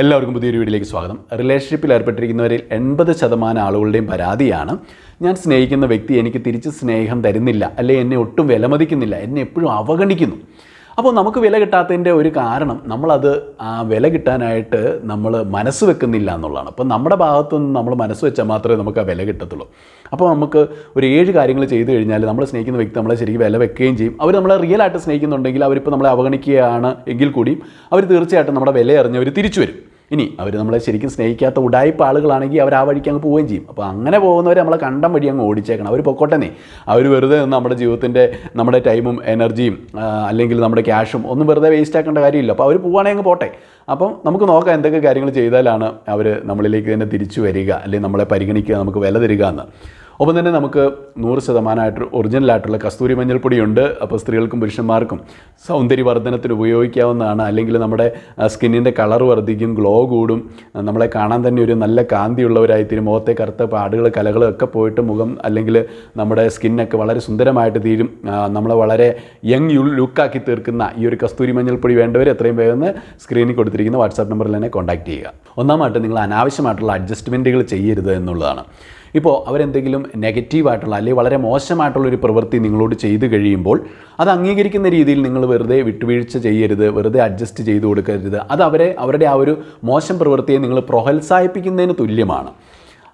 എല്ലാവർക്കും പുതിയൊരു വീഡിയോയിലേക്ക് സ്വാഗതം. റിലേഷൻഷിപ്പിൽ ഏർപ്പെട്ടിരിക്കുന്നവരിൽ എൺപത് ശതമാനം ആളുകളുടെയും പരാതിയാണ്. ഞാൻ സ്നേഹിക്കുന്ന വ്യക്തി എനിക്ക് തിരിച്ച് സ്നേഹം തരുന്നില്ല അല്ലെ എന്നെ ഒട്ടും വിലമതിക്കുന്നില്ല എന്നെ എപ്പോഴും അവഗണിക്കുന്നു. അപ്പോൾ നമുക്ക് വില കിട്ടാത്തതിന്റെ ഒരു കാരണം നമ്മളത് വില കിട്ടാനായിട്ട് നമ്മൾ മനസ്സ് വെക്കുന്നില്ല എന്നുള്ളതാണ്. അപ്പോൾ നമ്മുടെ ഭാഗത്തുനിന്ന് നമ്മൾ മനസ്സ് വെച്ചാൽ മാത്രമേ നമുക്ക് ആ വില കിട്ടത്തുള്ളൂ. അപ്പോൾ നമുക്ക് ഒരു ഏഴ് കാര്യങ്ങൾ ചെയ്തു കഴിഞ്ഞാൽ നമ്മൾ സ്നേഹിക്കുന്ന വ്യക്തി നമ്മളെ ശരിക്കും വില വെക്കുകയും ചെയ്യും. അവർ നമ്മളെ റിയൽ ആയിട്ട് സ്നേഹിക്കുന്നുണ്ടെങ്കിൽ അവരിപ്പോൾ നമ്മളെ അവഗണിക്കുകയാണ് എങ്കിൽ കൂടിയും അവർ തീർച്ചയായിട്ടും നമ്മുടെ വില അറിഞ്ഞവർ തിരിച്ചു വരും. ഇനി അവർ നമ്മളെ ശരിക്കും സ്നേഹിക്കാത്ത ഉടായ്പ ആളുകളാണെങ്കിൽ അവർ ആ വഴിക്ക് അങ്ങ് പോവുകയും ചെയ്യും. അപ്പോൾ അങ്ങനെ പോകുന്നവർ നമ്മളെ കണ്ടം വഴി അങ്ങ് ഓടിച്ചേക്കണം. അവർ പൊക്കോട്ടെന്നേ അവർ വെറുതെ നമ്മുടെ ജീവിതത്തിന്റെ നമ്മുടെ ടൈമും എനർജിയും അല്ലെങ്കിൽ നമ്മുടെ ക്യാഷും ഒന്നും വെറുതെ വേസ്റ്റ് ആക്കേണ്ട കാര്യമില്ല. അപ്പോൾ അവർ പോവുകയാണെങ്കിൽ അങ്ങ് പോട്ടെ. അപ്പം നമുക്ക് നോക്കാം എന്തൊക്കെ കാര്യങ്ങൾ ചെയ്താലാണ് അവർ നമ്മളിലേക്ക് തന്നെ തിരിച്ചു വരിക അല്ലെങ്കിൽ നമ്മളെ പരിഗണിക്കുക നമുക്ക് വില തരിക എന്ന്. ഒപ്പം തന്നെ നമുക്ക് നൂറ് ശതമാനമായിട്ട് ഒറിജിനലായിട്ടുള്ള കസ്തൂരി മഞ്ഞൾപ്പൊടിയുണ്ട്. അപ്പോൾ സ്ത്രീകൾക്കും പുരുഷന്മാർക്കും സൗന്ദര്യവർദ്ധനത്തിന് ഉപയോഗിക്കാവുന്നതാണ്. അല്ലെങ്കിൽ നമ്മുടെ സ്കിന്നിന്റെ കളർ വർദ്ധിക്കും ഗ്ലോ കൂടും. നമ്മളെ കാണാൻ തന്നെ ഒരു നല്ല കാന്തിയുള്ളവരായി തീരും മുഖത്തെ കറുത്ത പാടുകൾ കലകൾ ഒക്കെ പോയിട്ട് മുഖം അല്ലെങ്കിൽ നമ്മുടെ സ്കിന്നൊക്കെ വളരെ സുന്ദരമായിട്ട് തീരും. നമ്മളെ വളരെ യങ് ലുക്കാക്കി തീർക്കുന്ന ഈ ഒരു കസ്തൂരി മഞ്ഞൾപ്പൊടി വേണ്ടവർ എത്രയും വേഗം സ്ക്രീനിൽ കൊടുത്തിരിക്കുന്ന വാട്സാപ്പ് നമ്പറിൽ തന്നെ കോൺടാക്ട് ചെയ്യുക. ഒന്നാമായിട്ട് നിങ്ങൾ അനാവശ്യമായിട്ടുള്ള അഡ്ജസ്റ്റ്മെന്റുകൾ ചെയ്യരുത് എന്നുള്ളതാണ്. ഇപ്പോൾ അവരെന്തെങ്കിലും നെഗറ്റീവായിട്ടുള്ള അല്ലെങ്കിൽ വളരെ മോശമായിട്ടുള്ള ഒരു പ്രവൃത്തി നിങ്ങളോട് ചെയ്തു കഴിയുമ്പോൾ അത് അംഗീകരിക്കുന്ന രീതിയിൽ നിങ്ങൾ വെറുതെ വിട്ടുവീഴ്ച ചെയ്യരുത് വെറുതെ അഡ്ജസ്റ്റ് ചെയ്തു കൊടുക്കരുത്. അത് അവരെ അവരുടെ ആ ഒരു മോശം പ്രവൃത്തിയെ നിങ്ങൾ പ്രോത്സാഹിപ്പിക്കുന്നതിന് തുല്യമാണ്.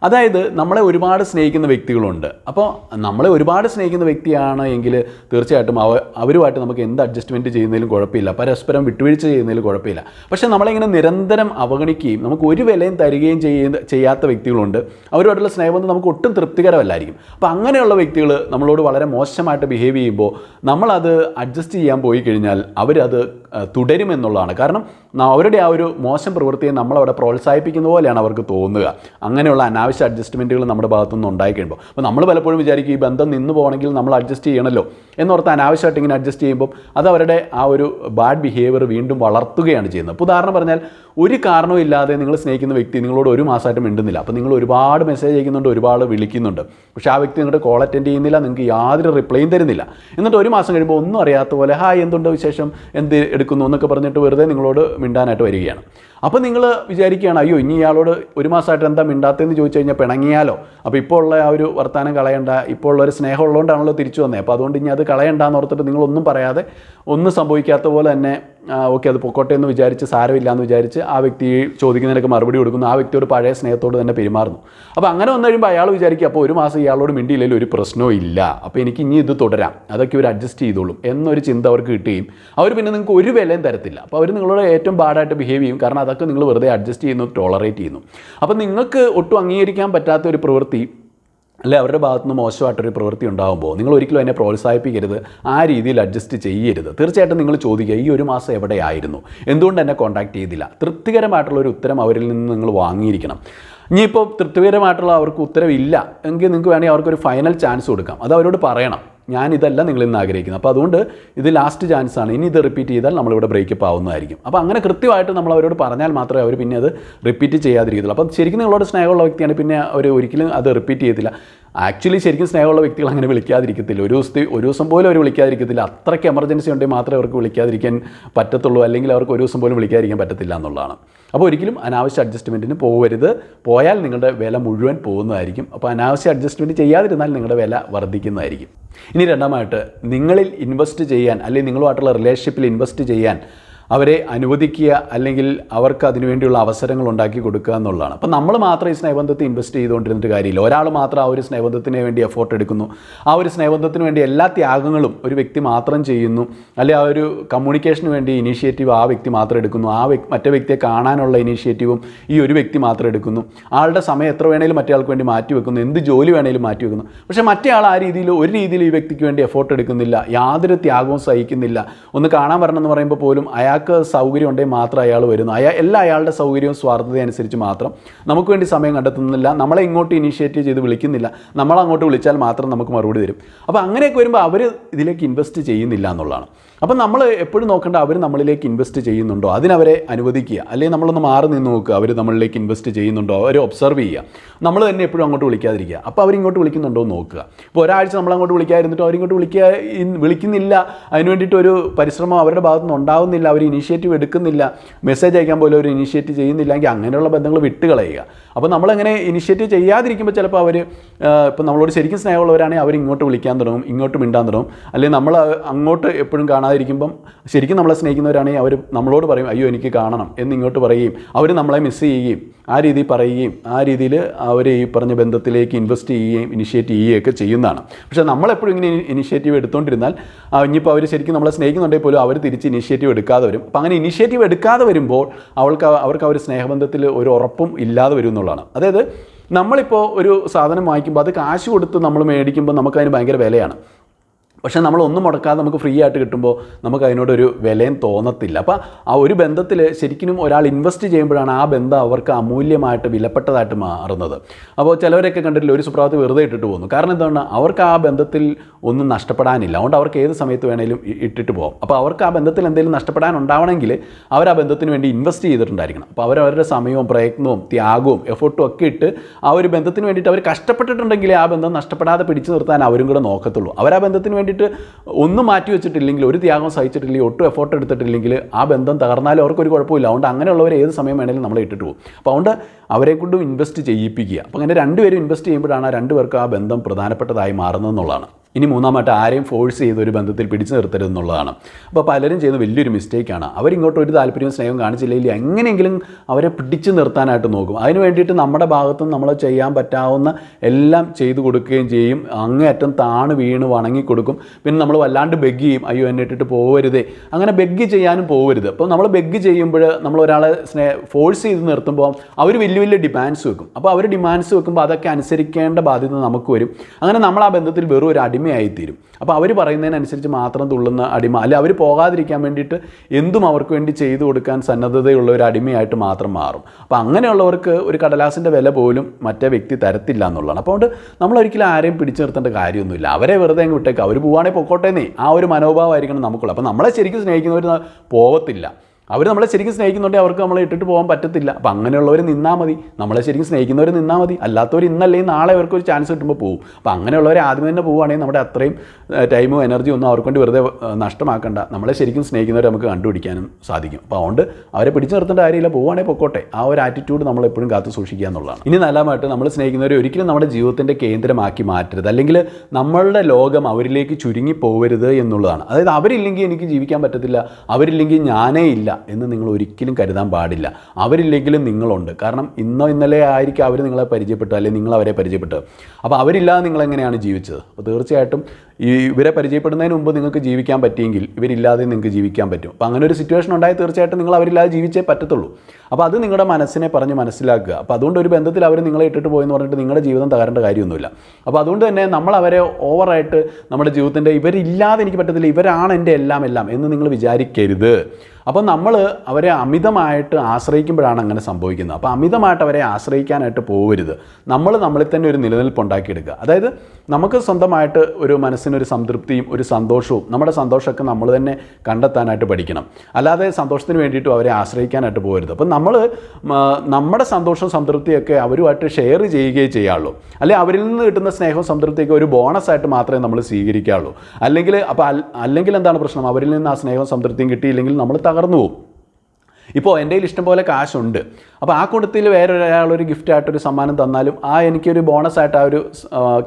അതായത് നമ്മളെ ഒരുപാട് സ്നേഹിക്കുന്ന വ്യക്തികളുണ്ട്. അപ്പോൾ നമ്മളെ ഒരുപാട് സ്നേഹിക്കുന്ന വ്യക്തിയാണ് എങ്കിൽ തീർച്ചയായിട്ടും അവ അവരുമായിട്ട് നമുക്ക് എന്ത് അഡ്ജസ്റ്റ്മെന്റ് ചെയ്യുന്നതിലും കുഴപ്പമില്ല. പരസ്പരം വിട്ടുവീഴ്ച ചെയ്യുന്നതിലും കുഴപ്പമില്ല. പക്ഷേ നമ്മളിങ്ങനെ നിരന്തരം അവഗണിക്കുകയും നമുക്ക് ഒരു വിലയും തരികയും ചെയ്യുന്ന ചെയ്യാത്ത വ്യക്തികളുണ്ട്. അവരുമായിട്ടുള്ള സ്നേഹബന്ധം നമുക്ക് ഒട്ടും തൃപ്തികരമല്ലായിരിക്കും. അപ്പോൾ അങ്ങനെയുള്ള വ്യക്തികൾ നമ്മളോട് വളരെ മോശമായിട്ട് ബിഹേവ് ചെയ്യുമ്പോൾ നമ്മളത് അഡ്ജസ്റ്റ് ചെയ്യാൻ പോയി കഴിഞ്ഞാൽ അവരത് തുടരുമെന്നുള്ളതാണ് കാരണം അവരുടെ ആ ഒരു മോശം പ്രവൃത്തിയെ നമ്മളവിടെ പ്രോത്സാഹിപ്പിക്കുന്ന പോലെയാണ് അവർക്ക് തോന്നുക. അങ്ങനെയുള്ള അനാവശ്യ അഡ്ജസ്റ്റ്മെന്റുകൾ നമ്മുടെ ഭാഗത്തുനിന്ന് ഉണ്ടായി കഴിയുമ്പോൾ അപ്പോൾ നമ്മൾ പലപ്പോഴും വിചാരിക്കും ഈ ബന്ധം നിന്ന് പോകണമെങ്കിൽ നമ്മൾ അഡ്ജസ്റ്റ് ചെയ്യണമല്ലോ എന്നോർത്ത് അനാവശ്യമായിട്ട് ഇങ്ങനെ അഡ്ജസ്റ്റ് ചെയ്യുമ്പോൾ അത് അവരുടെ ആ ഒരു ബാഡ് ബിഹേവിയർ വീണ്ടും വളർത്തുകയാണ് ചെയ്യുന്നത്. അപ്പോൾ ഉദാഹരണം പറഞ്ഞാൽ ഒരു കാരണവും ഇല്ലാതെ നിങ്ങൾ സ്നേഹിക്കുന്ന വ്യക്തി നിങ്ങളോട് ഒരു മാസമായിട്ട് മിണ്ടുന്നില്ല. അപ്പോൾ നിങ്ങൾ ഒരുപാട് മെസ്സേജ് അയക്കുന്നുണ്ട് ഒരുപാട് വിളിക്കുന്നുണ്ട്. പക്ഷേ ആ വ്യക്തി നിങ്ങളുടെ കോൾ അറ്റൻഡ് ചെയ്യുന്നില്ല നിങ്ങൾക്ക് യാതൊരു റിപ്ലൈയും തരുന്നില്ല. എന്നിട്ട് ഒരു മാസം കഴിയുമ്പോൾ ഒന്നും അറിയാത്ത പോലെ ഹായ് എന്തുണ്ട് വിശേഷം? എന്ത് എടുക്കുന്നു? എന്നൊക്കെ പറഞ്ഞിട്ട് വെറുതെ നിങ്ങളോട് മിണ്ടാനായിട്ട് വരികയാണ്. അപ്പോൾ നിങ്ങൾ വിചാരിക്കുകയാണ് അയ്യോ ഇനി ഇയാളോട് ഒരു മാസമായിട്ട് എന്താ മിണ്ടാത്തതെന്ന് ചോദിച്ചു കഴിഞ്ഞാൽ പിണങ്ങിയാലോ? അപ്പോൾ ഇപ്പോൾ ഉള്ള ആ ഒരു വർത്താനം കളയണ്ട ഇപ്പോൾ ഉള്ള ഒരു സ്നേഹം ഉള്ളതുകൊണ്ടാണല്ലോ തിരിച്ചു വന്നത് അപ്പോൾ അതുകൊണ്ട് ഇനി അത് കളയണ്ടെന്ന് ഓർത്തിട്ട് നിങ്ങളൊന്നും പറയാതെ ഒന്നും സംഭവിക്കാത്ത പോലെ തന്നെ ഓക്കെ അത് പൊക്കോട്ടെ എന്ന് വിചാരിച്ച് സാരമില്ല എന്ന് വിചാരിച്ച് ആ വ്യക്തി ചോദിക്കുന്നതിനൊക്കെ മറുപടി കൊടുക്കുന്നു. ആ വ്യക്തിയോട് പഴയ സ്നേഹത്തോട് തന്നെ പെരുമാറുന്നു. അപ്പോൾ അങ്ങനെ വന്നു കഴിയുമ്പോൾ അയാൾ വിചാരിക്കും അപ്പോൾ ഒരു മാസം ഇയാളോട് മിണ്ടിയില്ലെങ്കിൽ ഒരു പ്രശ്നവും ഇല്ല. അപ്പോൾ എനിക്ക് ഇനി ഇത് തുടരാം. അതൊക്കെ ഒരു അഡ്ജസ്റ്റ് ചെയ്തോളും. എന്നൊരു ചിന്ത അവർക്ക് കിട്ടുകയും അവർ പിന്നെ നിങ്ങൾക്ക് ഒരു വിലയും തരത്തില്ല. അപ്പോൾ അവർ നിങ്ങളോട് ഏറ്റവും ബാഡായിട്ട് ബിഹേവ് ചെയ്യും. കാരണം അതൊക്കെ നിങ്ങൾ വെറുതെ അഡ്ജസ്റ്റ് ചെയ്യുന്നു ടോളറേറ്റ് ചെയ്യുന്നു. അപ്പോൾ നിങ്ങൾക്ക് ഒട്ടും അംഗീകരിക്കാൻ പറ്റാത്ത ഒരു പ്രവൃത്തി അല്ലെ അവരുടെ ഭാഗത്തുനിന്ന് മോശമായിട്ടൊരു പ്രവൃത്തി ഉണ്ടാകുമ്പോൾ നിങ്ങൾ ഒരിക്കലും എന്നെ പ്രോത്സാഹിപ്പിക്കരുത് ആ രീതിയിൽ അഡ്ജസ്റ്റ് ചെയ്യരുത്. തീർച്ചയായിട്ടും നിങ്ങൾ ചോദിക്കുക ഈ ഒരു മാസം എവിടെയായിരുന്നു? എന്തുകൊണ്ട് എന്നെ കോൺടാക്ട് ചെയ്തില്ല? തൃപ്തികരമായിട്ടുള്ള ഒരു ഉത്തരം അവരിൽ നിന്ന് നിങ്ങൾ വാങ്ങിയിരിക്കണം. ഇനിയിപ്പോൾ തൃപ്തികരമായിട്ടുള്ള അവർക്ക് ഉത്തരവില്ല എങ്കിൽ നിങ്ങൾക്ക് വേണമെങ്കിൽ അവർക്കൊരു ഫൈനൽ ചാൻസ് കൊടുക്കാം. അത് അവരോട് പറയണം. ഞാൻ ഇതല്ല നിങ്ങളിൽ നിന്ന് ആഗ്രഹിക്കുന്നത്. അപ്പോൾ അതുകൊണ്ട് ഇത് ലാസ്റ്റ് ചാൻസ് ആണ്. ഇനി ഇത് റിപ്പീറ്റ് ചെയ്താൽ നമ്മളിവിടെ ബ്രേക്കപ്പ് ആവുന്നതായിരിക്കും. അപ്പോൾ അങ്ങനെ കൃത്യമായിട്ട് നമ്മൾ അവരോട് പറഞ്ഞാൽ മാത്രമേ അവർ പിന്നെ അത് റിപ്പീറ്റ് ചെയ്യാതിരിക്കത്തുള്ളൂ. അപ്പോൾ ശരിക്കും നിങ്ങളോട് സ്നേഹമുള്ള വ്യക്തിയാണ്. പിന്നെ അവർ ഒരിക്കലും അത് റിപ്പീറ്റ് ചെയ്യത്തില്ല. ആക്ച്വലി ശരിക്കും സ്നേഹമുള്ള വ്യക്തികൾ അങ്ങനെ വിളിക്കാതിരിക്കത്തില്ല. ഒരു ദിവസത്തെ ഒരു ദിവസം പോലും അവർ വിളിക്കാതിരിക്കത്തില്ല. അത്രയ്ക്ക് എമർജൻസി ഉണ്ടെങ്കിൽ മാത്രമേ അവർക്ക് വിളിക്കാതിരിക്കാൻ പറ്റത്തുള്ളൂ. അല്ലെങ്കിൽ അവർക്ക് ഒരു ദിവസം പോലും വിളിക്കാതിരിക്കാൻ പറ്റത്തില്ല എന്നുള്ളതാണ്. അപ്പോൾ ഒരിക്കലും അനാവശ്യ അഡ്ജസ്റ്റ്മെന്റിന് പോകരുത്. പോയാൽ നിങ്ങളുടെ വില മുഴുവൻ പോകുന്നതായിരിക്കും. അപ്പോൾ അനാവശ്യ അഡ്ജസ്റ്റ്മെന്റ് ചെയ്യാതിരുന്നാൽ നിങ്ങളുടെ വില വർദ്ധിക്കുന്നതായിരിക്കും. ഇനി രണ്ടാമായിട്ട് നിങ്ങളിൽ ഇൻവെസ്റ്റ് ചെയ്യാൻ അല്ലെങ്കിൽ നിങ്ങളുമായിട്ടുള്ള റിലേഷൻഷിപ്പിൽ ഇൻവെസ്റ്റ് ചെയ്യാൻ അവരെ അനുവദിക്കുക അല്ലെങ്കിൽ അവർക്ക് അതിനുവേണ്ടിയുള്ള അവസരങ്ങൾ ഉണ്ടാക്കി കൊടുക്കുക എന്നുള്ളതാണ്. അപ്പം നമ്മൾ മാത്രം ഈ സ്നേഹബന്ധത്തിൽ ഇൻവെസ്റ്റ് ചെയ്തുകൊണ്ടിരുന്നിട്ട് കാര്യമില്ല. ഒരാൾ മാത്രം ആ ഒരു സ്നേഹബന്ധത്തിന് വേണ്ടി എഫോർട്ട് എടുക്കുന്നു. ആ ഒരു സ്നേഹബന്ധത്തിന് വേണ്ടി എല്ലാ ത്യാഗങ്ങളും ഒരു വ്യക്തി മാത്രം ചെയ്യുന്നു. അല്ലെ ആ ഒരു കമ്മ്യൂണിക്കേഷന് വേണ്ടി ഇനീഷ്യേറ്റീവ് ആ വ്യക്തി മാത്രം എടുക്കുന്നു. ആ വ്യക്തി മറ്റേ വ്യക്തിയെ കാണാനുള്ള ഇനീഷ്യേറ്റീവും ഈ ഒരു വ്യക്തി മാത്രം എടുക്കുന്നു. ആളുടെ സമയം എത്ര വേണേലും മറ്റേയാൾക്ക് വേണ്ടി മാറ്റി വെക്കുന്നു. എന്ത് ജോലി വേണേലും മാറ്റി വെക്കുന്നു. പക്ഷേ മറ്റേ ആൾ ആ രീതിയിൽ ഒരു രീതിയിൽ ഈ വ്യക്തിക്ക് വേണ്ടി എഫോർട്ട് എടുക്കുന്നില്ല. യാതൊരു ത്യാഗവും സഹിക്കുന്നില്ല. ഒന്ന് കാണാൻ വരണം എന്ന് പറയുമ്പോൾ പോലും അയാൾക്ക് സൗകര്യം ഉണ്ടെങ്കിൽ മാത്രം അയാൾ വരുന്നു. അയാൾ എല്ലാ അയാളുടെ സൗകര്യവും സ്വാർത്ഥതയനുസരിച്ച് മാത്രം നമുക്ക് വേണ്ടി സമയം കണ്ടെത്തുന്നില്ല. നമ്മളെ ഇങ്ങോട്ട് ഇനീഷ്യേറ്റീവ് ചെയ്ത് വിളിക്കുന്നില്ല. നമ്മളങ്ങോട്ട് വിളിച്ചാൽ മാത്രം നമുക്ക് മറുപടി തരും. അപ്പോൾ അങ്ങനെയൊക്കെ വരുമ്പോൾ അവർ ഇതിലേക്ക് ഇൻവെസ്റ്റ് ചെയ്യുന്നില്ല എന്നുള്ളതാണ്. അപ്പം നമ്മൾ എപ്പോഴും നോക്കേണ്ട അവർ നമ്മളിലേക്ക് ഇൻവെസ്റ്റ് ചെയ്യുന്നുണ്ടോ? അതിനവരെ അനുവദിക്കുക. അല്ലെങ്കിൽ നമ്മളൊന്ന് മാറി നിന്ന് നോക്കുക. അവർ നമ്മളിലേക്ക് ഇൻവെസ്റ്റ് ചെയ്യുന്നുണ്ടോ? അവരെ ഒബ്സർവ് ചെയ്യുക. നമ്മൾ തന്നെ എപ്പോഴും അങ്ങോട്ട് വിളിക്കാതിരിക്കുക. അപ്പോൾ അവരിങ്ങോട്ട് വിളിക്കുന്നുണ്ടോ എന്ന് നോക്കുക. ഇപ്പോൾ ഒരാഴ്ച നമ്മൾ അങ്ങോട്ട് വിളിക്കാതിരുന്നിട്ട് അവരിങ്ങോട്ട് വിളിക്കുക വിളിക്കുന്നില്ല. അതിന് ഒരു പരിശ്രമം അവരുടെ ഭാഗത്തുനിന്ന് ഉണ്ടാവുന്നില്ല. അവർ ഇനീഷ്യേറ്റീവ് എടുക്കുന്നില്ല. മെസ്സേജ് അയക്കാൻ പോലും ഒരു ഇനീഷ്യേറ്റീവ് ചെയ്യുന്നില്ലെങ്കിൽ അങ്ങനെയുള്ള ബന്ധങ്ങൾ വിട്ടുകളയുക. അപ്പോൾ നമ്മളങ്ങനെ ഇനിഷ്യേറ്റീവ് ചെയ്യാതിരിക്കുമ്പോൾ ചിലപ്പോൾ അവർ ഇപ്പോൾ നമ്മളോട് ശരിക്കും സ്നേഹമുള്ളവരാണെങ്കിൽ അവർ ഇങ്ങോട്ട് വിളിക്കാൻ തുടങ്ങും ഇങ്ങോട്ട് മിണ്ടാൻ തുടങ്ങും. അല്ലെങ്കിൽ നമ്മൾ അങ്ങോട്ട് എപ്പോഴും കാണാതിരിക്കുമ്പം ശരിക്കും നമ്മളെ സ്നേഹിക്കുന്നവരാണെങ്കിൽ അവർ നമ്മളോട് പറയും അയ്യോ എനിക്ക് കാണണം എന്ന് ഇങ്ങോട്ട് പറയുകയും അവർ നമ്മളെ മിസ് ചെയ്യുകയും ആ രീതിയിൽ പറയുകയും ആ രീതിയിൽ അവർ ഈ പറഞ്ഞ ബന്ധത്തിലേക്ക് ഇൻവെസ്റ്റ് ചെയ്യുകയും ഇനിഷ്യേറ്റ് ചെയ്യുകയൊക്കെ ചെയ്യുന്നതാണ്. പക്ഷേ നമ്മളെപ്പോഴും ഇങ്ങനെ ഇനിഷ്യേറ്റീവ് എടുത്തുകൊണ്ടിരുന്നാൽ ഇനിയിപ്പോൾ അവർ ശരിക്കും നമ്മളെ സ്നേഹിക്കുന്നുണ്ടെങ്കിൽ പോലും അവർ തിരിച്ച് ഇനിഷ്യേറ്റീവ് എടുക്കാതെ വരും. അപ്പം അങ്ങനെ ഇനിഷ്യേറ്റീവ് എടുക്കാതെ വരുമ്പോൾ അവൾക്ക് അവർക്ക് ഒരു സ്നേഹബന്ധത്തിൽ ഒരു ഉറപ്പും ഇല്ലാതെ വരും എന്നുള്ളതാണ്. അതായത് നമ്മളിപ്പോൾ ഒരു സാധനം വാങ്ങിക്കുമ്പോൾ അത് കാശ് കൊടുത്ത് നമ്മൾ മേടിക്കുമ്പോൾ നമുക്കതിന് ഭയങ്കര വിലയാണ്. പക്ഷേ നമ്മൾ ഒന്നും മുടക്കാതെ നമുക്ക് ഫ്രീ ആയിട്ട് കിട്ടുമ്പോൾ നമുക്ക് അതിനോടൊരു വിലയും തോന്നത്തില്ല. അപ്പോൾ ആ ഒരു ബന്ധത്തിൽ ശരിക്കും ഒരാൾ ഇൻവെസ്റ്റ് ചെയ്യുമ്പോഴാണ് ആ ബന്ധം അവർക്ക് അമൂല്യമായിട്ട് വിലപ്പെട്ടതായിട്ട് മാറുന്നത്. അപ്പോൾ ചിലവരൊക്കെ കണ്ടിട്ടില്ല ഒരു സുപ്രഭാതം വെറുതെ ഇട്ടിട്ട് പോകുന്നു. കാരണം എന്താണ്? അവർക്ക് ആ ബന്ധത്തിൽ ഒന്നും നഷ്ടപ്പെടാനില്ല. അതുകൊണ്ട് അവർക്ക് ഏത് സമയത്ത് വേണേലും ഇട്ടിട്ട് പോകും അപ്പോൾ അവർക്ക് ആ ബന്ധത്തിൽ എന്തെങ്കിലും നഷ്ടപ്പെടാനുണ്ടാവണമെങ്കിൽ അവർ ആ ബന്ധത്തിന് വേണ്ടി ഇൻവെസ്റ്റ് ചെയ്തിട്ടുണ്ടായിരിക്കണം. അപ്പോൾ അവരവരുടെ സമയവും പ്രയത്നവും ത്യാഗവും എഫർട്ടും ഒക്കെ ഇട്ട് ആ ഒരു ബന്ധത്തിന് വേണ്ടിയിട്ട് അവർ കഷ്ടപ്പെട്ടിട്ടുണ്ടെങ്കിൽ ആ ബന്ധം നഷ്ടപ്പെടാതെ പിടിച്ചു നിർത്താൻ അവരും കൂടെ നോക്കത്തുള്ളൂ. അവർ ആ ബന്ധത്തിന് വേണ്ടിയിട്ട് ഒന്നും മാറ്റി വെച്ചിട്ടില്ലെങ്കിൽ ഒരു ത്യാഗം സഹിച്ചിട്ടില്ലെങ്കിൽ ഒട്ടും എഫോർട്ട് എടുത്തിട്ടില്ലെങ്കിൽ ആ ബന്ധം തകർന്നാലും അവർക്കൊരു കുഴപ്പമില്ല. അതുകൊണ്ട് അങ്ങനെയുള്ളവർ ഏത് സമയം വേണമെങ്കിലും നമ്മളെ ഇട്ടിട്ട് പോകും. അപ്പോൾ അതുകൊണ്ട് അവരെ കൊണ്ടും ഇൻവെസ്റ്റ് ചെയ്യിപ്പിക്കുക. അപ്പോൾ അങ്ങനെ രണ്ടുപേരും ഇൻവെസ്റ്റ് ചെയ്യുമ്പോഴാണ് ആ രണ്ടുപേർക്ക് ആ ബന്ധം പ്രധാനപ്പെട്ടതായി മാറുന്നതെന്നുള്ളതാണ് ഇനി മൂന്നാമായിട്ട് ആരെയും ഫോഴ്സ് ചെയ്ത് ഒരു ബന്ധത്തിൽ പിടിച്ചു നിർത്തരുത് എന്നുള്ളതാണ്. അപ്പോൾ പലരും ചെയ്യുന്ന വലിയൊരു മിസ്റ്റേക്കാണ് അവരിങ്ങോട്ട് ഒരു താല്പര്യവും സ്നേഹവും കാണിച്ചില്ലെങ്കിൽ എങ്ങനെയെങ്കിലും അവരെ പിടിച്ചു നിർത്താനായിട്ട് നോക്കും. അതിന് വേണ്ടിയിട്ട് നമ്മുടെ ഭാഗത്തു നമ്മൾ ചെയ്യാൻ പറ്റാവുന്ന എല്ലാം ചെയ്തു കൊടുക്കുകയും ചെയ്യും. അങ്ങേയറ്റം താണ് വീണ് വണങ്ങി കൊടുക്കും. പിന്നെ നമ്മൾ വല്ലാണ്ട് ബെഗ് ചെയ്യും. അയ്യോ എന്നെ ഇട്ടിട്ട് പോകരുതേ അങ്ങനെ ബെഗ് ചെയ്യാനും പോകരുത് അപ്പോൾ നമ്മൾ ബെഗ് ചെയ്യുമ്പോൾ നമ്മൾ ഒരാളെ സ്നേ ഫോഴ്സ് ചെയ്ത് നിർത്തുമ്പോൾ അവർ വലിയ വലിയ ഡിമാൻഡ്സ് വെക്കും. അപ്പോൾ അവർ ഡിമാൻഡ്സ് വെക്കുമ്പോൾ അതൊക്കെ അനുസരിക്കേണ്ട ബാധ്യത നമുക്ക് വരും. അങ്ങനെ നമ്മൾ ആ ബന്ധത്തിൽ വെറും ഒരു അടിമയായിത്തീരും അപ്പോൾ അവർ പറയുന്നതിനനുസരിച്ച് മാത്രം തുള്ളുന്ന അടിമ അല്ലെ അവർ പോകാതിരിക്കാൻ വേണ്ടിയിട്ട് എന്തും അവർക്ക് വേണ്ടി ചെയ്തു കൊടുക്കാൻ സന്നദ്ധതയുള്ള ഒരു അടിമയായിട്ട് മാത്രം മാറും. അപ്പോൾ അങ്ങനെയുള്ളവർക്ക് ഒരു കടലാസിന്റെ വില പോലും മറ്റേ വ്യക്തി തരത്തില്ല എന്നുള്ളതാണ്. അപ്പോൾ അതുകൊണ്ട് നമ്മളൊരിക്കലും ആരെയും പിടിച്ചു നിർത്തേണ്ട കാര്യമൊന്നുമില്ല. അവരെ വെറുതെ അങ്ങ് വിട്ടേക്കുക അവർ പോവുകയാണെങ്കിൽ പൊക്കോട്ടേന്നേ. ആ ഒരു മനോഭാവമായിരിക്കണം നമുക്കുള്ളത്. അപ്പോൾ നമ്മളെ ശരിക്കും സ്നേഹിക്കുന്നവർ പോവത്തില്ല. അവർ നമ്മളെ ശരിക്കും സ്നേഹിക്കുന്നുണ്ടെങ്കിൽ അവർക്ക് നമ്മളെ ഇട്ടിട്ട് പോകാൻ പറ്റത്തില്ല. അപ്പം അങ്ങനെയുള്ളവർ നിന്നാൽ മതി. നമ്മളെ ശരിക്കും സ്നേഹിക്കുന്നവർ നിന്നാൽ മതി. അല്ലാത്തവർ ഇന്നല്ലെങ്കിൽ നാളെ അവർക്ക് ഒരു ചാൻസ് കിട്ടുമ്പോൾ പോകും അപ്പം അങ്ങനെയുള്ളവർ ആദ്യം തന്നെ പോവുകയാണെങ്കിൽ നമ്മുടെ അത്രയും ടൈമും എനർജിയും ഒന്നും അവർക്ക് വേണ്ടി വെറുതെ നഷ്ടമാക്കണ്ട. നമ്മളെ ശരിക്കും സ്നേഹിക്കുന്നവർ നമുക്ക് കണ്ടുപിടിക്കാനും സാധിക്കും. അപ്പോൾ അതുകൊണ്ട് അവരെ പിടിച്ചു നിർത്തേണ്ട കാര്യമില്ല. പോവുകയാണെങ്കിൽ പൊക്കോട്ടെ. ആ ഒരു ആറ്റിറ്റ്യൂഡ് നമ്മൾ എപ്പോഴും കാത്തു സൂക്ഷിക്കുക എന്നുള്ളതാണ്. ഇനി നല്ലതായിട്ട് നമ്മൾ സ്നേഹിക്കുന്നവരെ ഒരിക്കലും നമ്മുടെ ജീവിതത്തിന്റെ കേന്ദ്രമാക്കി മാറ്റരുത്. അല്ലെങ്കിൽ നമ്മളുടെ ലോകം അവരിലേക്ക് ചുരുങ്ങി പോകരുത് എന്നുള്ളതാണ്. അതായത് അവരില്ലെങ്കിൽ എനിക്ക് ജീവിക്കാൻ പറ്റത്തില്ല. അവരില്ലെങ്കിൽ ഞാനേ ഇല്ല. എന്ന് നിങ്ങൾ ഒരിക്കലും കരുതാൻ പാടില്ല. അവരില്ലെങ്കിലും നിങ്ങളുണ്ട്. കാരണം ഇന്നോ ഇന്നലെ ആയിരിക്കും അവർ നിങ്ങളെ പരിചയപ്പെട്ടു അല്ലെങ്കിൽ നിങ്ങൾ അവരെ പരിചയപ്പെട്ടു. അപ്പോൾ അവരില്ലാതെ നിങ്ങൾ എങ്ങനെയാണ് ജീവിച്ചത്? അപ്പോൾ തീർച്ചയായിട്ടും ഈ ഇവരെ പരിചയപ്പെടുന്നതിന് മുമ്പ് നിങ്ങൾക്ക് ജീവിക്കാൻ പറ്റിയെങ്കിൽ ഇവരില്ലാതെ നിങ്ങൾക്ക് ജീവിക്കാൻ പറ്റും. അപ്പോൾ അങ്ങനെ ഒരു സിറ്റുവേഷൻ ഉണ്ടായി തീർച്ചയായിട്ടും നിങ്ങൾ അവരില്ലാതെ ജീവിച്ചേ പറ്റത്തുള്ളൂ. അപ്പോൾ അത് നിങ്ങളുടെ മനസ്സിനെ പറഞ്ഞ് മനസ്സിലാക്കുക. അപ്പോൾ അതുകൊണ്ട് ഒരു ബന്ധത്തിൽ അവർ നിങ്ങളെ ഇട്ടിട്ട് പോയെന്ന് പറഞ്ഞിട്ട് നിങ്ങളുടെ ജീവിതം തകരേണ്ട കാര്യമൊന്നുമില്ല. അപ്പോൾ അതുകൊണ്ട് തന്നെ നമ്മൾ അവരെ ഓവറായിട്ട് നമ്മുടെ ജീവിതത്തിന്റെ ഇവരില്ലാതെ എനിക്ക് പറ്റത്തില്ല ഇവരാണ് എന്റെ എല്ലാം എല്ലാം എന്ന് നിങ്ങൾ വിചാരിക്കരുത്. അപ്പോൾ നമ്മൾ അവരെ അമിതമായിട്ട് ആശ്രയിക്കുമ്പോഴാണ് അങ്ങനെ സംഭവിക്കുന്നത്. അപ്പോൾ അമിതമായിട്ട് അവരെ ആശ്രയിക്കാനായിട്ട് പോകരുത് നമ്മൾ നമ്മളിൽ തന്നെ ഒരു നിലനിൽപ്പ് ഉണ്ടാക്കിയെടുക്കുക. അതായത് നമുക്ക് സ്വന്തമായിട്ട് ഒരു മനസ്സിനൊരു സംതൃപ്തിയും ഒരു സന്തോഷവും നമ്മുടെ സന്തോഷമൊക്കെ നമ്മൾ തന്നെ കണ്ടെത്താനായിട്ട് പഠിക്കണം. അല്ലാതെ സന്തോഷത്തിന് വേണ്ടിയിട്ടും അവരെ ആശ്രയിക്കാനായിട്ട് പോകരുത് അപ്പം നമ്മൾ നമ്മുടെ സന്തോഷവും സംതൃപ്തിയൊക്കെ അവരുമായിട്ട് ഷെയർ ചെയ്യുകയേ ചെയ്യാവുള്ളൂ. അല്ലെങ്കിൽ അവരിൽ നിന്ന് കിട്ടുന്ന സ്നേഹവും സംതൃപ്തിയൊക്കെ ഒരു ബോണസായിട്ട് മാത്രമേ നമ്മൾ സ്വീകരിക്കാവുള്ളൂ. അല്ലെങ്കിൽ അപ്പോൾ അല്ലെങ്കിൽ എന്താണ് പ്രശ്നം? അവരിൽ നിന്ന് ആ സ്നേഹവും സംതൃപ്തിയും കിട്ടിയില്ലെങ്കിൽ നമ്മൾ പോകും ഇപ്പോൾ എന്റെ കയ്യിൽ ഇഷ്ടംപോലെ കാശുണ്ട്. അപ്പോൾ ആ കൂട്ടത്തിൽ വേറെ ഒരാളൊരു ഗിഫ്റ്റായിട്ടൊരു സമ്മാനം തന്നാലും ആ എനിക്കൊരു ബോണസായിട്ട് ആ ഒരു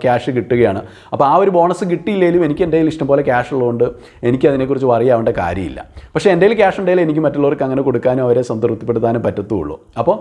ക്യാഷ് കിട്ടുകയാണ്. അപ്പോൾ ആ ഒരു ബോണസ് കിട്ടിയില്ലെങ്കിലും എനിക്ക് എന്റെ കയ്യിൽ ഇഷ്ടംപോലെ ക്യാഷ് ഉള്ളതുകൊണ്ട് എനിക്ക് അതിനെക്കുറിച്ച് വറിയാവേണ്ട കാര്യമില്ല. പക്ഷേ എന്റെ കയ്യിൽ ക്യാഷ് ഉണ്ടെങ്കിൽ എനിക്ക് മറ്റുള്ളവർക്ക് അങ്ങനെ കൊടുക്കാനും അവരെ സംതൃപ്തിപ്പെടുത്താനും പറ്റത്തുള്ളൂ. അപ്പോൾ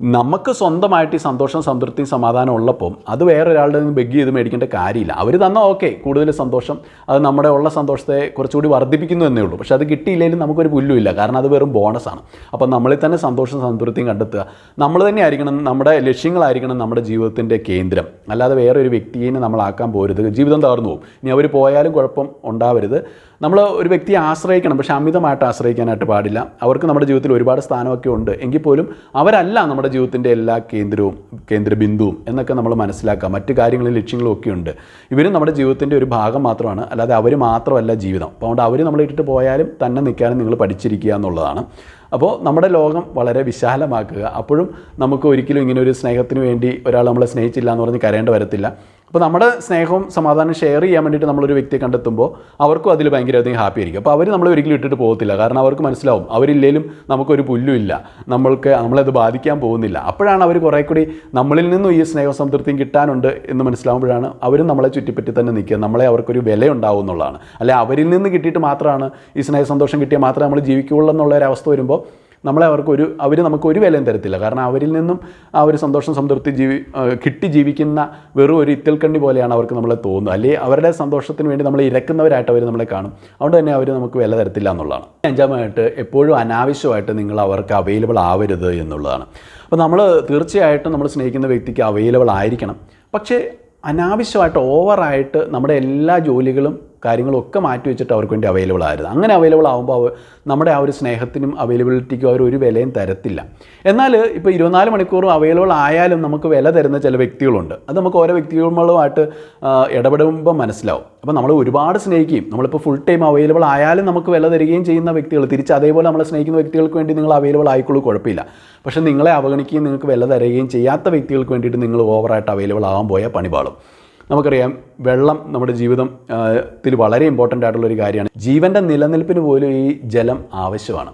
നമുക്ക് സ്വന്തമായിട്ട് ഈ സന്തോഷം സംതൃപ്തിയും സമാധാനം ഉള്ളപ്പോൾ അത് വേറെ ഒരാളുടെ നിന്ന് ബെഗ് ചെയ്ത് മേടിക്കേണ്ട കാര്യമില്ല. അവർ തന്ന ഓക്കെ കൂടുതൽ സന്തോഷം. അത് നമ്മുടെ ഉള്ള സന്തോഷത്തെ കുറച്ചുകൂടി വർദ്ധിപ്പിക്കുന്നു എന്നേ ഉള്ളൂ. പക്ഷേ അത് കിട്ടിയില്ലെങ്കിലും നമുക്കൊരു പുല്ലുമില്ല കാരണം അത് വെറും ബോണസാണ് അപ്പോൾ നമ്മളിൽ തന്നെ സന്തോഷം സംതൃപ്തിയും കണ്ടെത്തുക. നമ്മൾ തന്നെ ആയിരിക്കണം നമ്മുടെ ലക്ഷ്യങ്ങളായിരിക്കണം നമ്മുടെ ജീവിതത്തിന്റെ കേന്ദ്രം. അല്ലാതെ വേറൊരു വ്യക്തിയെ നമ്മളാക്കാൻ പോരുത്. ജീവിതം തകർന്നു പോകും. ഇനി അവർ പോയാലും കുഴപ്പം ഉണ്ടാവരുത്. നമ്മൾ ഒരു വ്യക്തിയെ ആശ്രയിക്കണം പക്ഷേ അമിതമായിട്ട് ആശ്രയിക്കാനായിട്ട് പാടില്ല. അവർക്ക് നമ്മുടെ ജീവിതത്തിൽ ഒരുപാട് സ്ഥാനമൊക്കെ ഉണ്ട്. എങ്കിൽ പോലും അവരല്ല നമ്മുടെ ജീവിതത്തിന്റെ എല്ലാ കേന്ദ്രവും കേന്ദ്ര ബിന്ദുവും എന്നൊക്കെ നമ്മൾ മനസ്സിലാക്കുക മറ്റു കാര്യങ്ങളും ലക്ഷ്യങ്ങളും ഒക്കെ ഉണ്ട്. ഇവരും നമ്മുടെ ജീവിതത്തിന്റെ ഒരു ഭാഗം മാത്രമാണ്. അല്ലാതെ അവർ മാത്രമല്ല ജീവിതം. അപ്പോൾ അതുകൊണ്ട് അവർ നമ്മളെ ഇട്ടിട്ട് പോയാലും തന്നെ നിൽക്കാനും നിങ്ങൾ പഠിച്ചിരിക്കുക എന്നുള്ളതാണ്. അപ്പോൾ നമ്മുടെ ലോകം വളരെ വിശാലമാക്കുക. അപ്പോഴും നമുക്ക് ഒരിക്കലും ഇങ്ങനെ ഒരു സ്നേഹത്തിന് വേണ്ടി ഒരാൾ നമ്മളെ സ്നേഹിച്ചില്ല എന്ന് പറഞ്ഞ് കരയേണ്ട വരത്തില്ല. അപ്പോൾ നമ്മുടെ സ്നേഹവും സമാധാനം ഷെയർ ചെയ്യാൻ വേണ്ടിയിട്ട് നമ്മളൊരു വ്യക്തിയെ കണ്ടെത്തുമ്പോൾ അവർക്കും അതിൽ ഭയങ്കരധികം ഹാപ്പി ആയിരിക്കും. അപ്പോൾ അവർ നമ്മളെ ഒരിക്കലും ഇട്ടിട്ട് പോകത്തില്ല. കാരണം അവർക്ക് മനസ്സിലാവും. അവരില്ലേലും നമുക്കൊരു പുല്ലും ഇല്ല നമ്മൾക്ക് നമ്മളത് ബാധിക്കാൻ പോകുന്നില്ല. അപ്പോഴാണ് അവർ കുറേ കൂടി നമ്മളിൽ നിന്നും ഈ സ്നേഹവും സംതൃപ്തിയും കിട്ടാനുണ്ട് എന്ന് മനസ്സിലാവുമ്പോഴാണ് അവരും നമ്മളെ ചുറ്റിപ്പറ്റി തന്നെ നിൽക്കുക. നമ്മളെ അവർക്കൊരു വില ഉണ്ടാവും എന്നുള്ളതാണ്. അല്ലെ അവരിൽ നിന്ന് കിട്ടിയിട്ട് മാത്രമാണ് ഈ സ്നേഹ സന്തോഷം കിട്ടിയാൽ മാത്രമേ നമ്മൾ ജീവിക്കുകയുള്ളൂ എന്നുള്ള ഒരു അവസ്ഥ വരുമ്പോൾ നമ്മളെ അവർക്ക് ഒരു അവർ നമുക്ക് ഒരു വിലയും തരത്തില്ല. കാരണം അവരിൽ നിന്നും ആ ഒരു സന്തോഷം സംതൃപ്തി ജീവി കിട്ടി ജീവിക്കുന്ന വെറും ഒരു ഇത്തൽക്കണ്ണി പോലെയാണ് അവർക്ക് നമ്മളെ തോന്നുന്നത്. അല്ലെങ്കിൽ അവരുടെ സന്തോഷത്തിന് വേണ്ടി നമ്മൾ ഇരക്കുന്നവരായിട്ട് അവർ നമ്മളെ കാണും. അതുകൊണ്ട് തന്നെ അവർ നമുക്ക് വില തരത്തില്ല എന്നുള്ളതാണ്. അഞ്ചാമതായിട്ട് എപ്പോഴും അനാവശ്യമായിട്ട് നിങ്ങൾ അവർക്ക് അവൈലബിൾ ആവരുത് എന്നുള്ളതാണ്. അപ്പോൾ നമ്മൾ തീർച്ചയായിട്ടും നമ്മൾ സ്നേഹിക്കുന്ന വ്യക്തിക്ക് അവൈലബിൾ ആയിരിക്കണം. പക്ഷേ അനാവശ്യമായിട്ട് ഓവറായിട്ട് നമ്മുടെ എല്ലാ ജോലികളും കാര്യങ്ങളും ഒക്കെ മാറ്റി വെച്ചിട്ട് അവർക്ക് വേണ്ടി അവൈലബിൾ ആയിരുന്നു. അങ്ങനെ അവൈലബിൾ ആകുമ്പോൾ നമ്മുടെ ആ ഒരു സ്നേഹത്തിനും അവൈലബിലിറ്റിക്കും അവർ ഒരു വിലയും തരത്തില്ല. എന്നാൽ ഇപ്പോൾ ഇരുപത്തിനാല് മണിക്കൂറും അവൈലബിൾ ആയാലും നമുക്ക് വില തരുന്ന ചില വ്യക്തികളുണ്ട്. അത് നമുക്ക് ഓരോ വ്യക്തികളുമായിട്ട് ഇടപെടുമ്പോൾ മനസ്സിലാവും. അപ്പോൾ നമ്മൾ ഒരുപാട് സ്നേഹിക്കുകയും നമ്മളിപ്പോൾ ഫുൾ ടൈം അവൈലബിൾ ആയാലും നമുക്ക് വില തരികയും ചെയ്യുന്ന വ്യക്തികൾ തിരിച്ച് അതേപോലെ നമ്മളെ സ്നേഹിക്കുന്ന വ്യക്തികൾക്ക് വേണ്ടി നിങ്ങൾ അവൈലബിൾ ആയിക്കോളൂ കുഴപ്പമില്ല. പക്ഷേ നിങ്ങളെ അവഗണിക്കുകയും നിങ്ങൾക്ക് വില തരുകയും ചെയ്യാത്ത വ്യക്തികൾക്ക് വേണ്ടിയിട്ട് നിങ്ങൾ ഓവറായിട്ട് അവൈലബിൾ ആകാൻ പോയാൽ പണിപാളും. നമുക്കറിയാം വെള്ളം നമ്മുടെ ജീവിതം ആ, ത്തിൽ വളരെ ഇമ്പോർട്ടന്റ് ആയിട്ടുള്ളൊരു കാര്യമാണ്. ജീവന്റെ നിലനിൽപ്പിന് പോലും ഈ ജലം ആവശ്യമാണ്.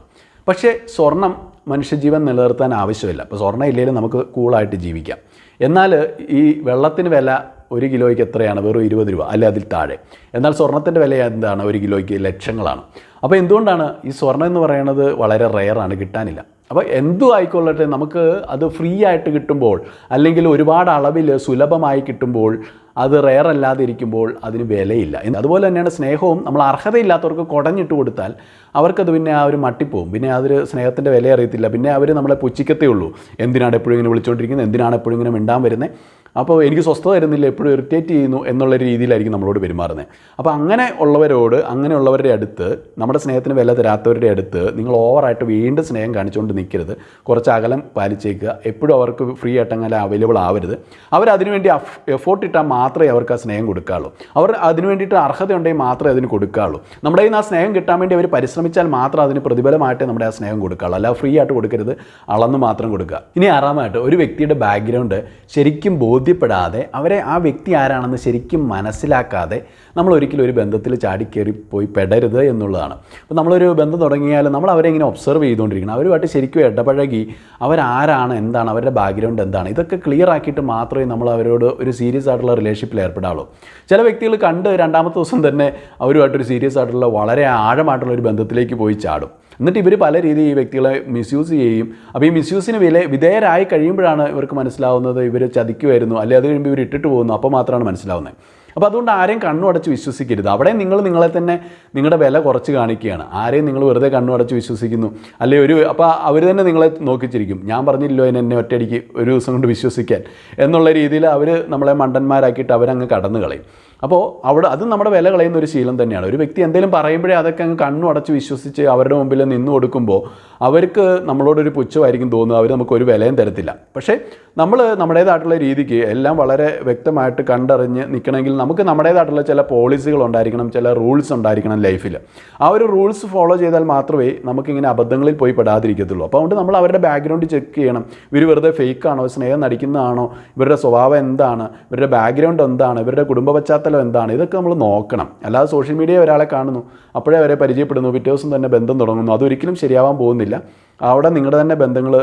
പക്ഷേ സ്വർണം മനുഷ്യജീവൻ നിലനിർത്താൻ ആവശ്യമില്ല. അപ്പോൾ സ്വർണം ഇല്ലെങ്കിലും നമുക്ക് കൂളായിട്ട് ജീവിക്കാം. എന്നാൽ ഈ വെള്ളത്തിന് വില ഒരു കിലോയ്ക്ക് എത്രയാണ്? വെറും ഇരുപത് രൂപ അല്ലെ അതിൽ താഴെ. എന്നാൽ സ്വർണത്തിന്റെ വില എന്താണ്? ഒരു കിലോയ്ക്ക് ലക്ഷങ്ങളാണ്. അപ്പോൾ എന്തുകൊണ്ടാണ് ഈ സ്വർണം എന്ന് പറയുന്നത് വളരെ റെയറാണ് കിട്ടാനില്ല? അപ്പോൾ എന്തു ആയിക്കൊള്ളട്ടെ നമുക്ക് അത് ഫ്രീ ആയിട്ട് കിട്ടുമ്പോൾ അല്ലെങ്കിൽ ഒരുപാട് അളവിൽ സുലഭമായി കിട്ടുമ്പോൾ അത് റെയർ അല്ലാതെ ഇരിക്കുമ്പോൾ അതിന് വിലയില്ല. അതുപോലെ തന്നെയാണ് സ്നേഹവും നമ്മൾ അർഹതയില്ലാത്തവർക്ക് കുടഞ്ഞിട്ട് കൊടുത്താൽ അവർക്കത് പിന്നെ ആ ഒരു മട്ടിപ്പോവും. പിന്നെ അതൊരു സ്നേഹത്തിന്റെ വില അറിയത്തില്ല പിന്നെ അവർ നമ്മളെ പുച്ഛിക്കത്തേ ഉള്ളൂ. എന്തിനാണ് എപ്പോഴും ഇങ്ങനെ വിളിച്ചുകൊണ്ടിരിക്കുന്നത് എന്തിനാണ് എപ്പോഴും ഇങ്ങനെ മിണ്ടാൻ വരുന്നത്? അപ്പോൾ എനിക്ക് സ്വസ്ഥത തരുന്നില്ല എപ്പോഴും ഇറിറ്റേറ്റ് ചെയ്യുന്നു എന്നുള്ള രീതിയിലായിരിക്കും നമ്മളോട് പെരുമാറുന്നത്. അപ്പോൾ അങ്ങനെ ഉള്ളവരോട് അങ്ങനെയുള്ളവരുടെ അടുത്ത് നമ്മുടെ സ്നേഹത്തിന് വില തരാത്തവരുടെ അടുത്ത് നിങ്ങൾ ഓവറായിട്ട് വീണ്ടും സ്നേഹം കാണിച്ചുകൊണ്ട് നിൽക്കരുത്. കുറച്ച് അകലം പാലിച്ചേക്കുക. എപ്പോഴും അവർക്ക് ഫ്രീ ആയിട്ട് അങ്ങനെ അവൈലബിൾ ആവരുത്. അവരതിനുവേണ്ടി എഫോർട്ട് ഇട്ടാൽ മാത്രമേ അവർക്ക് ആ സ്നേഹം കൊടുക്കാവുള്ളൂ. അവർ അതിന് വേണ്ടിയിട്ട് അർഹത ഉണ്ടെങ്കിൽ മാത്രമേ അതിന് കൊടുക്കാവുള്ളൂ. നമ്മുടെ കയ്യിൽ നിന്ന് ആ സ്നേഹം കിട്ടാൻ വേണ്ടി അവർ പരിശ്രമിച്ചാൽ മാത്രം അതിന് പ്രതിഫലമായിട്ട് നമ്മുടെ ആ സ്നേഹം കൊടുക്കാവുള്ളൂ. അല്ല ഫ്രീ ആയിട്ട് കൊടുക്കരുത്. അളന്ന് മാത്രം കൊടുക്കുക. ഇനി ആറാമായിട്ട് ഒരു വ്യക്തിയുടെ ബാക്ക്ഗ്രൗണ്ട് ശരിക്കും ബോധ്യപ്പെടാതെ അവരെ ആ വ്യക്തി ആരാണെന്ന് ശരിക്കും മനസ്സിലാക്കാതെ നമ്മൾ ഒരിക്കലും ഒരു ബന്ധത്തിൽ ചാടിക്കയറി പോയി പെടരുത് എന്നുള്ളതാണ്. അപ്പോൾ നമ്മളൊരു ബന്ധം തുടങ്ങിയാൽ നമ്മൾ അവരെ ഇങ്ങനെ ഒബ്സർവ് ചെയ്തുകൊണ്ടിരിക്കണം. അവരുമായിട്ട് ശരിക്കും ഇടപഴകി അവരാരാണ് എന്താണ് അവരുടെ ബാക്ക്ഗ്രൗണ്ട് എന്താണ് ഇതൊക്കെ ക്ലിയർ ആക്കിയിട്ട് മാത്രമേ നമ്മൾ അവരോട് ഒരു സീരിയസ് ആയിട്ടുള്ള റിലേഷൻഷിപ്പിൽ ഏർപ്പെടാവുള്ളൂ. ചില വ്യക്തികൾ കണ്ട് രണ്ടാമത്തെ ദിവസം തന്നെ അവരുമായിട്ടൊരു സീരിയസ് ആയിട്ടുള്ള വളരെ ആഴമായിട്ടുള്ള ഒരു ബന്ധത്തിലേക്ക് പോയി ചാടും. എന്നിട്ട് ഇവർ പല രീതിയിൽ ഈ വ്യക്തികളെ മിസ്യൂസ് ചെയ്യും. അപ്പോൾ ഈ മിസ്യൂസിന് വില വിധേയരായി കഴിയുമ്പോഴാണ് ഇവർക്ക് മനസ്സിലാവുന്നത് ഇവർ ചതിക്കുമായിരുന്നു അല്ലെ അത് കഴിയുമ്പോൾ ഇവർ ഇട്ടിട്ട് പോകുന്നു. അപ്പോൾ മാത്രമാണ് മനസ്സിലാവുന്നത്. അപ്പോൾ അതുകൊണ്ട് ആരെയും കണ്ണു അടച്ച് വിശ്വസിക്കരുത്. അവിടെ നിങ്ങൾ നിങ്ങളെ തന്നെ നിങ്ങളുടെ വില കുറച്ച് കാണിക്കുകയാണ്. ആരെയും നിങ്ങൾ വെറുതെ കണ്ണു അടച്ച് വിശ്വസിക്കുന്നു. അല്ലെ ഒരു അപ്പോൾ അവർ തന്നെ നിങ്ങളെ നോക്കിച്ചിരിക്കും. ഞാൻ പറഞ്ഞില്ലോ അതിന് എന്നെ ഒറ്റയടിക്ക് ഒരു ദിവസം കൊണ്ട് വിശ്വസിക്കാൻ. എന്നുള്ള രീതിയിൽ അവർ നമ്മളെ മണ്ടന്മാരാക്കിയിട്ട് അവരങ്ങ് കടന്നു കളയും അപ്പോൾ അവിടെ അത് നമ്മുടെ വില കളയുന്ന ഒരു ശീലം തന്നെയാണ്. ഒരു വ്യക്തി എന്തെങ്കിലും പറയുമ്പോഴേ അതൊക്കെ അങ്ങ് കണ്ണു അടച്ച് വിശ്വസിച്ച് അവരുടെ മുമ്പിൽ നിന്ന് കൊടുക്കുമ്പോൾ അവർക്ക് നമ്മളോടൊരു പുച്ഛമായിരിക്കും തോന്നുക. അവർ നമുക്ക് ഒരു വിലയും തരത്തില്ല. പക്ഷേ നമ്മൾ നമ്മുടേതായിട്ടുള്ള രീതിക്ക് എല്ലാം വളരെ വ്യക്തമായിട്ട് കണ്ടറിഞ്ഞ് നിൽക്കണമെങ്കിൽ നമുക്ക് നമ്മുടേതായിട്ടുള്ള ചില പോളിസികൾ ഉണ്ടായിരിക്കണം ചില റൂൾസ് ഉണ്ടായിരിക്കണം ലൈഫിൽ ആ ഒരു റൂൾസ് ഫോളോ ചെയ്താൽ മാത്രമേ നമുക്കിങ്ങനെ അബദ്ധങ്ങളിൽ പോയി പെടാതിരിക്കത്തുള്ളൂ. അപ്പോൾ അതുകൊണ്ട് നമ്മൾ അവരുടെ ബാക്ക്ഗ്രൗണ്ട് ചെക്ക് ചെയ്യണം. ഇവർ വെറുതെ ഫേക്ക് ആണോ? സ്നേഹം നടിക്കുന്നതാണോ? ഇവരുടെ സ്വഭാവം എന്താണ്? ഇവരുടെ ബാക്ക്ഗ്രൗണ്ട് എന്താണ്? ഇവരുടെ കുടുംബ പശ്ചാത്തലം എന്താണ്? ഇതൊക്കെ നമ്മൾ നോക്കണം. അല്ലാതെ സോഷ്യൽ മീഡിയ ഒരാളെ കാണുന്നു അപ്പോഴേ അവരെ പരിചയപ്പെടുന്നു പിറ്റേ ദിവസം തന്നെ ബന്ധം തുടങ്ങുന്നു. അതൊരിക്കലും ശരിയാവാൻ പോകുന്നില്ല. അവിടെ നിങ്ങളുടെ തന്നെ ബന്ധങ്ങൾ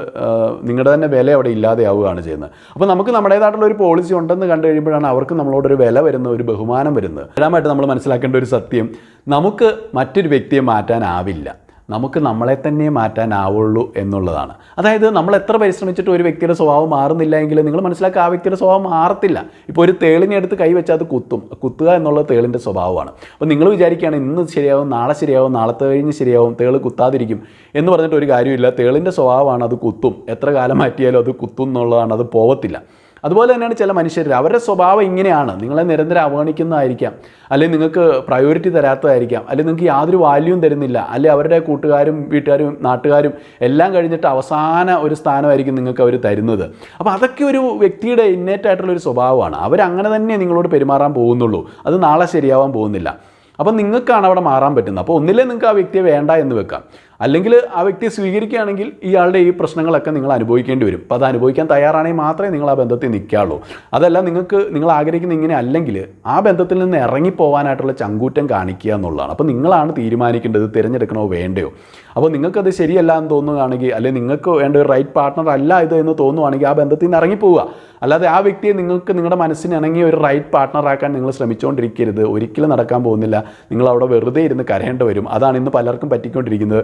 നിങ്ങളുടെ തന്നെ വില അവിടെ ഇല്ലാതെയാവുകയാണ് ചെയ്യുന്നത്. അപ്പോൾ നമുക്ക് നമ്മുടേതായിട്ടുള്ള ഒരു പോളിസി ഉണ്ടെന്ന് കണ്ടു കഴിയുമ്പോഴാണ് അവർക്ക് നമ്മളോടൊരു വില വരുന്നത് ഒരു ബഹുമാനം വരുന്നത്. രണ്ടാമായിട്ട് നമ്മൾ മനസ്സിലാക്കേണ്ട ഒരു സത്യം നമുക്ക് മറ്റൊരു വ്യക്തിയെ മാറ്റാനാവില്ല. നമുക്ക് നമ്മളെ തന്നെ മാറ്റാനാവുള്ളൂ എന്നുള്ളതാണ്. അതായത് നമ്മൾ എത്ര പരിശ്രമിച്ചിട്ട് ഒരു വ്യക്തിയുടെ സ്വഭാവം മാറുന്നില്ല എങ്കിൽ നിങ്ങൾ മനസ്സിലാക്കുക ആ വ്യക്തിയുടെ സ്വഭാവം മാറത്തില്ല. ഇപ്പോൾ ഒരു തേളിനെ എടുത്ത് കൈ വെച്ചാൽ അത് കുത്തും. കുത്തുക എന്നുള്ളത് തേളിന്റെ സ്വഭാവമാണ്. അപ്പോൾ നിങ്ങൾ വിചാരിക്കുകയാണ് ഇന്ന് ശരിയാവും നാളെ ശരിയാവും നാളത്തെ കഴിഞ്ഞ് ശരിയാവും തേൾ കുത്താതിരിക്കും എന്ന് പറഞ്ഞിട്ട് ഒരു കാര്യമില്ല. തേളിന്റെ സ്വഭാവമാണ് അത് കുത്തും. എത്ര കാലം മാറ്റിയാലും അത് കുത്തും എന്നുള്ളതാണ്. അത് പോവത്തില്ല. അതുപോലെ തന്നെയാണ് ചില മനുഷ്യർ അവരുടെ സ്വഭാവം ഇങ്ങനെയാണ്. നിങ്ങളെ നിരന്തരം അവഗണിക്കുന്നതായിരിക്കാം. അല്ലെങ്കിൽ നിങ്ങൾക്ക് പ്രയോറിറ്റി തരാത്തതായിരിക്കാം. അല്ലെങ്കിൽ നിങ്ങൾക്ക് യാതൊരു വാല്യൂവും തരുന്നില്ല. അല്ലെങ്കിൽ അവരുടെ കൂട്ടുകാരും വീട്ടുകാരും നാട്ടുകാരും എല്ലാം കഴിഞ്ഞിട്ട് അവസാന ഒരു സ്ഥാനമായിരിക്കും നിങ്ങൾക്ക് അവർ തരുന്നത്. അപ്പോൾ അതൊക്കെ ഒരു വ്യക്തിയുടെ ഇന്നേറ്റായിട്ടുള്ള ഒരു സ്വഭാവമാണ്. അവരങ്ങനെ തന്നെ നിങ്ങളോട് പെരുമാറാൻ പോകുന്നുള്ളൂ. അത് നാളെ ശരിയാവാൻ പോകുന്നില്ല. അപ്പം നിങ്ങൾക്കാണ് അവിടെ മാറാൻ പറ്റുന്നത്. അപ്പോൾ ഒന്നിലേ നിങ്ങൾക്ക് ആ വ്യക്തിയെ വേണ്ട എന്ന് വെക്കാം. അല്ലെങ്കിൽ ആ വ്യക്തിയെ സ്വീകരിക്കുകയാണെങ്കിൽ ഇയാളുടെ ഈ പ്രശ്നങ്ങളൊക്കെ നിങ്ങൾ അനുഭവിക്കേണ്ടി വരും. അപ്പോൾ അത് അനുഭവിക്കാൻ തയ്യാറാണെങ്കിൽ മാത്രമേ നിങ്ങൾ ആ ബന്ധത്തിൽ നിൽക്കാവുള്ളൂ അതല്ല നിങ്ങൾക്ക് നിങ്ങൾ ആഗ്രഹിക്കുന്ന ഇങ്ങനെ അല്ലെങ്കിൽ ആ ബന്ധത്തിൽ നിന്ന് ഇറങ്ങിപ്പോവാനായിട്ടുള്ള ചങ്കൂറ്റം കാണിക്കുക എന്നുള്ളതാണ്. അപ്പോൾ നിങ്ങളാണ് തീരുമാനിക്കേണ്ടത് തിരഞ്ഞെടുക്കണോ വേണ്ടയോ? അപ്പോൾ നിങ്ങൾക്കത് ശരിയല്ല എന്ന് തോന്നുകയാണെങ്കിൽ അല്ലെങ്കിൽ നിങ്ങൾക്ക് വേണ്ട ഒരു റൈറ്റ് പാർട്ട്ണർ അല്ല ഇത് എന്ന് തോന്നുവാണെങ്കിൽ ആ ബന്ധത്തിൽ നിന്ന് ഇറങ്ങിപ്പോവുക. അല്ലാതെ ആ വ്യക്തിയെ നിങ്ങൾക്ക് നിങ്ങളുടെ മനസ്സിന് ഇണങ്ങിയ ഒരു റൈറ്റ് പാർട്ട്ണറാക്കാൻ നിങ്ങൾ ശ്രമിച്ചുകൊണ്ടിരിക്കരുത്. ഒരിക്കലും നടക്കാൻ പോകുന്നില്ല. നിങ്ങൾ അവിടെ വെറുതെ ഇരുന്ന് കരയേണ്ടി വരും. അതാണ് ഇന്ന് പലർക്കും പറ്റിക്കൊണ്ടിരിക്കുന്നത്.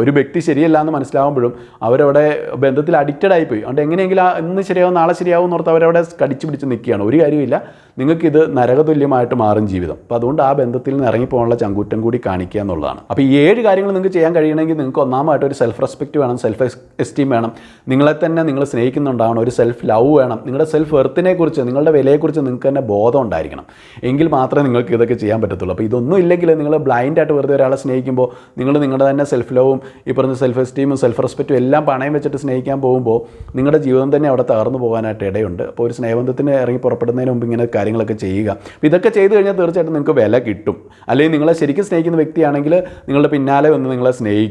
ഒരു വ്യക്തി ശരിയല്ല എന്ന് മനസ്സിലാവുമ്പോഴും അവരവിടെ ബന്ധത്തിൽ അഡിക്റ്റഡ് ആയിപ്പോയി. അതുകൊണ്ട് എങ്ങനെയെങ്കിലും ഇന്ന് ശരിയാവും നാളെ ശരിയാവും എന്നോർത്ത് അവരവിടെ കടിച്ചു പിടിച്ച് നിൽക്കുകയാണ്. ഒരു കാര്യമില്ല നിങ്ങൾക്കിത് നരകതുല്യമായിട്ട് മാറും ജീവിതം. അപ്പോൾ അതുകൊണ്ട് ആ ബന്ധത്തിൽ നിന്ന് ഇറങ്ങിപ്പോകാനുള്ള ചങ്കൂറ്റം കൂടി കാണിക്കുക എന്നുള്ളതാണ്. അപ്പോൾ ഈ ഏഴ് കാര്യങ്ങൾ നിങ്ങൾക്ക് ചെയ്യാൻ കഴിയണമെങ്കിൽ നിങ്ങൾക്ക് ഒന്നാമതായിട്ട് ഒരു സെൽഫ് റെസ്പെക്റ്റ് വേണം സെൽഫ് എസ്റ്റീം വേണം. നിങ്ങളെ തന്നെ നിങ്ങൾ സ്നേഹിക്കുന്നുണ്ടാവണം ഒരു സെൽഫ് ലവ് വേണം. നിങ്ങളുടെ സെൽഫ് എർത്തിനെ കുറിച്ച് നിങ്ങളുടെ വിലയെക്കുറിച്ച് നിങ്ങൾക്ക് തന്നെ ബോധം ഉണ്ടായിരിക്കണം. എങ്കിൽ മാത്രമേ നിങ്ങൾക്ക് ഇതൊക്കെ ചെയ്യാൻ പറ്റത്തുള്ളൂ. അപ്പോൾ ഇതൊന്നും ഇല്ലെങ്കിൽ നിങ്ങൾ ബ്ലൈൻഡായിട്ട് വെറുതെ ഒരാളെ സ്നേഹിക്കുമ്പോൾ നിങ്ങൾ നിങ്ങളുടെ തന്നെ സെൽഫ് ലവും ഈ പറഞ്ഞ സെൽഫ് എസ്റ്റീമും സെൽഫ് റെസ്പെക്റ്റും എല്ലാം പണയം വെച്ചിട്ട് സ്നേഹിക്കാൻ പോകുമ്പോൾ നിങ്ങളുടെ ജീവിതം തന്നെ അവിടെ തകർന്നു പോകാനായിട്ട് ഇടയുണ്ട്. അപ്പോൾ ഒരു സ്നേഹബന്ധത്തിന് ഇറങ്ങി പുറപ്പെടുന്നതിന് മുമ്പ് ഇങ്ങനെ കാര്യങ്ങളൊക്കെ ചെയ്യുക. അപ്പോൾ ഇതൊക്കെ ചെയ്ത് കഴിഞ്ഞാൽ തീർച്ചയായിട്ടും നിങ്ങൾക്ക് വില കിട്ടും. അല്ലെങ്കിൽ നിങ്ങളെ ശരിക്കും സ്നേഹിക്കുന്ന വ്യക്തിയാണെങ്കിൽ നിങ്ങളുടെ പിന്നാലെ വന്ന് നിങ്ങളെ സ്നേഹിക്കും.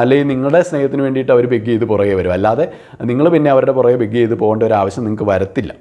അല്ലെങ്കിൽ നിങ്ങളുടെ സ്നേഹത്തിന് വേണ്ടിയിട്ട് അവർ ബെഗ് ചെയ്ത് പുറകെ വരും. അല്ലാതെ നിങ്ങൾ പിന്നെ അവരുടെ പുറകെ ബെഗ് ചെയ്ത് പോകേണ്ട ഒരു ആവശ്യം നിങ്ങൾക്ക് വരത്തില്ല.